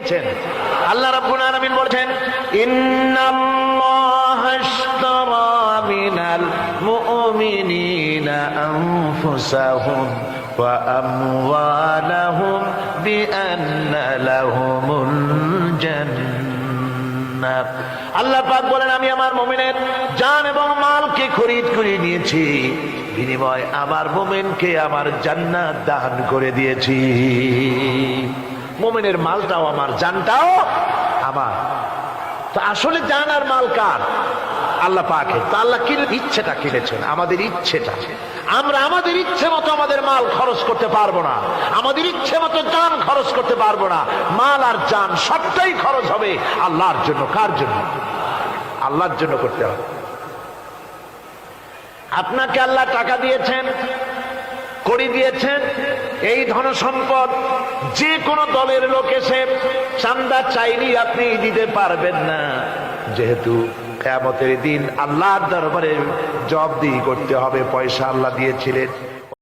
দিয়েছেন। আল্লাহ রাব্বুল বলেছেন, ইন্নাল্লাহ আল্লাহ পাক বলেন, আমি আমার মুমিনের জান এবং মালকে খরিদ করে নিয়েছি। বিনিময় আমার মোমেনকে আমার জান্নাত দান করে দিয়েছি। মোমেনের মালটাও আমার, জানটাও আমার। তো আসলে জান আর মাল কার? আল্লাহ পাকে। তো আল্লাহ কিনে ইচ্ছেটা কিনেছেন, আমাদের ইচ্ছেটা। আমরা আমাদের ইচ্ছে মতো আমাদের মাল খরচ করতে পারব না। আমাদের ইচ্ছে মতো জান খরচ করতে পারব না। মাল আর জান সবটাই খরচ হবে আল্লাহর জন্য। কার জন্য? আল্লাহর জন্য করতে হবে। আপনাকে আল্লাহ টাকা দিয়েছেন। করি দিয়েছেন। এই ধন সম্পদ যে কোনো দলের লোক এসে চান্দা চাইনি আপনি দিতে পারবেন না। যেহেতু কেমতের দিন আল্লাহর দরবারে জবদিহি করতে হবে, পয়সা আল্লাহ দিয়েছিলেন।